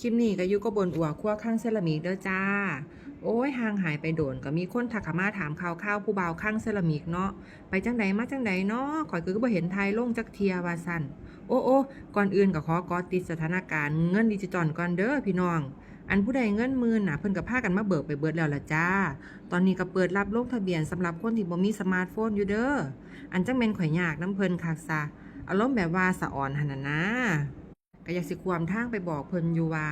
คลิปนี้ก็อยู่ก็บนอัวครัวข้างเซรามิกเด้อจ้า โอ้ยห่างหายไปโดนก็มีคนทักขมาถามข่าวข้าวผู้บ่าวข้างเซรามิกเนาะไปจังใดมาจังใดเนาะข่อยคือก็บ่เห็นไทยลงจักเทียว่าสั่นโอ้โอ้ก่อนอื่นก็ขอกอติดสถานการณ์เงินดิจิตอลก่อนเด้อพี่น้อง อันผู้ใดเงินมื่นน่ะเพิ่นก็พากันมาเบิกไปเบิดแล้วล่ะจ้า ตอนนี้ก็เปิดรับลงทะเบียนสำหรับคนที่บ่มีสมาร์ทโฟนอยู่เด้ออันจังแม่นข่อยยากน้ำเพิ่นคักซะอารมณ์แบบว่าสะอ่อนหั่นน่ะนะ ก็อยากสิความทางไปบอกเพิ่นอยู่ว่า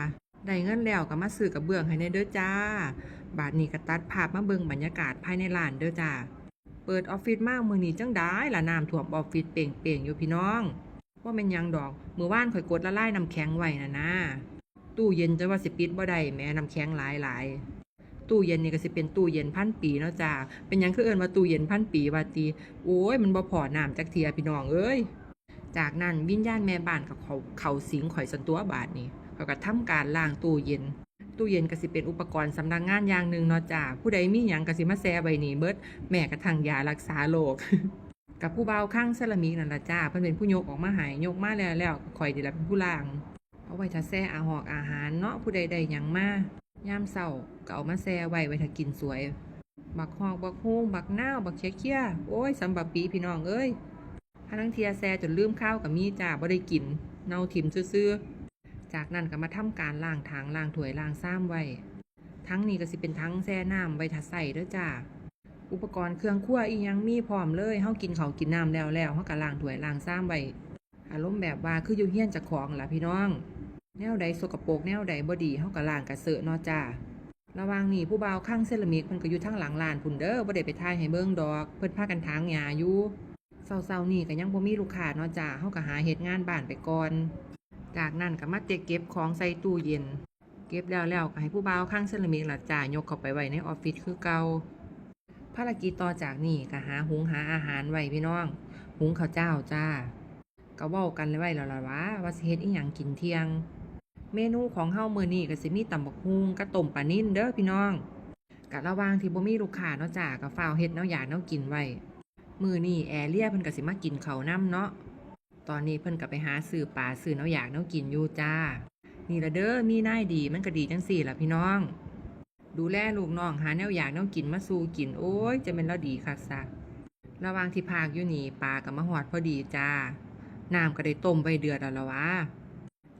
ได้เงินแล้วก็มาซื้อกระเบื้องให้ในเด้อจ้า บาดนี้ก็ตัดภาพมาเบิ่งบรรยากาศภายในร้านเด้อจ้า เปิดออฟฟิศมากมือนี้จังได้ล่ะน้ำท่วมออฟฟิศเป่งๆอยู่พี่น้องว่าแม่นยังดอกมือวานข่อยกดละลายน้ำแข็งไว้นะนะตู้เย็นจะว่าสิปิดบ่ได้แม้น้ำแข็งหลายๆตู้เย็นนี่ก็สิเป็นตู้เย็นพันปีเนาะจ้าเป็นยังคือเอิ้นว่าตู้เย็นพันปีว่าติโอ้ยมันบ่พอน้ำจักเทียพี่น้องเอ้ย จากนั้นวิญญาณแม่บ้านกับเขาเขาสิงข่อยสันตัวบาทนี่เขาก็ทำการล้างตู้เย็น ตู้เย็นก็สิเป็นอุปกรณ์สำนักงานอย่างหนึ่งเนาะจ้าผู้ใดมีหยังก็สิมาแซ่ใบนี้เบิดแม่กระทั่งยารักษาโรคกับผู้เบาข้างเซรามิกนั่นละจ้าเพิ่นเป็นผู้ยกออกมาหายยกมาแล้วแล้วข่อยดีละเป็นผู้ล้าง เอาไว้ถ้าแซ่อาหอกอาหารเนาะผู้ใดได้หยังมายามเช้าก็เอามาแซ่ไว้ไว้ถ้ากินสวย บักหอกบักฮวงบักนาวบักเคี้ยเคี้ยโอ้ยสำบับปีพี่น้องเอ้ย พนังเทียแซจนลืมข้าวกับมีจ้าบ่ได้กิน เนาถิ่มซื่อๆจากนั้นก็มาทำการล้างถางล้างถ้วยล้างซ้ำไว้ ทั้งนี้ก็สิเป็นทั้งแซ่น้ำไว้ทัดใส่เด้อจ้าอุปกรณ์เครื่องครัวอีหยังมีพร้อมเลยเฮากินเขากินน้ำแล้วแล้วเฮาก็ล้างถ้วยล้างซ้ำไว้อารมณ์แบบว่าคืออยู่เฮียนจากของล่ะพี่น้อง แนวใดสกปรกแนวใดบ่ดีเฮาก็ล้างกะเสอะเนาะจ้าระว่างนี้ผู้บ่าวข้างเซรามิกเพิ่นก็อยู่ทางหลังลานพุ่นเด้อบ่ได้ไปถ่ายให้เบิ่งดอก เพิ่นพากันถางหญ้าอยู่ เศร้าๆนี่ก็ยังบ่มีลูกค้าเนาะจ้าเฮาก็หาเฮ็ดงานบ้านไปก่อน จากนั้นก็มาเตะเก็บของใส่ตู้เย็น เก็บแล้วแล้วก็ให้ผู้บ่าวข้างเซรามิกล่ะจ้ายกเข้าไปไว้ในออฟฟิศคือเก่าภารกิจต่อจากนี้ก็หาหุงหาอาหารไว้พี่น้อง หุงข้าวเจ้าจ้าก็เว้ากันไว้แล้วล่ะว่าว่าสิเฮ็ดอีหยังกินเที่ยง เมนูของเฮามื้อนี้ก็สิมีตำบักฮุงกับต้มปลานิ่นเด้อพี่น้องกะระว่างที่บ่มีลูกค้าเนาะจ้าก็ฟ้าวเฮ็ดแนวอยากแนวกินไว้ มือนี้แอเรียเพิ่นก็สิมากินเขาวนํเนาะ ตอนนี้เพิ่นก็ไปหาซื้อปลาซื้อแนวอยากแนวกินอยู่จ้า นี่ละเด้อมีนายดีมันก็ดีจังสี่ละพี่น้อง ดูแลลูกน้องหาแนวอยากแนวกินมาสู่กินโอ้ยจะเป็นเราดีคักซะระวางที่พากอยู่นี่ปลาก็มาหอดพอดีจ้า น้ำก็ได้ต้มไว้เดือดแล้วละวะ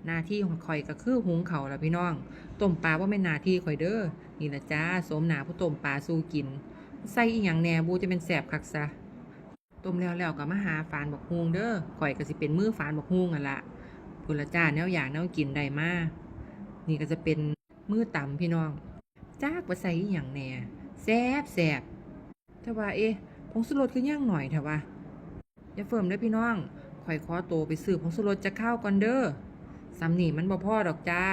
หน้าที่ของข่อยก็คือหุงเขาละพี่น้อง ต้มปลาว่าเป็นหน้าที่ข่อยเด้อ นี่ละจ้าสมหนาผู้ต้มปลาสู้กิน ใส่อีหยังแหน่บูจะเป็นแสบคักซะ ต้มแล้วแล้วก็มาหาฝานบักฮวงเด้อข่อยก็สิเป็นมือฝานบักฮวงอะละพุ่นละจ้าแนวอยากแนวกินได้มานี่ก็จะเป็นมือต่ำพี่น้องจากว่าใส่อีหยังแน่แซบแซบแต่ว่าเอ๊ะผงสุรสคือย่างหน่อยเถอะวะอย่าเฟิ่มเด้อพี่น้องข่อยขอโตไปซื้อผงสุรสจะเข้าก่อนเด้อซ้ำนี่มันบ่พ่อดอกจ้า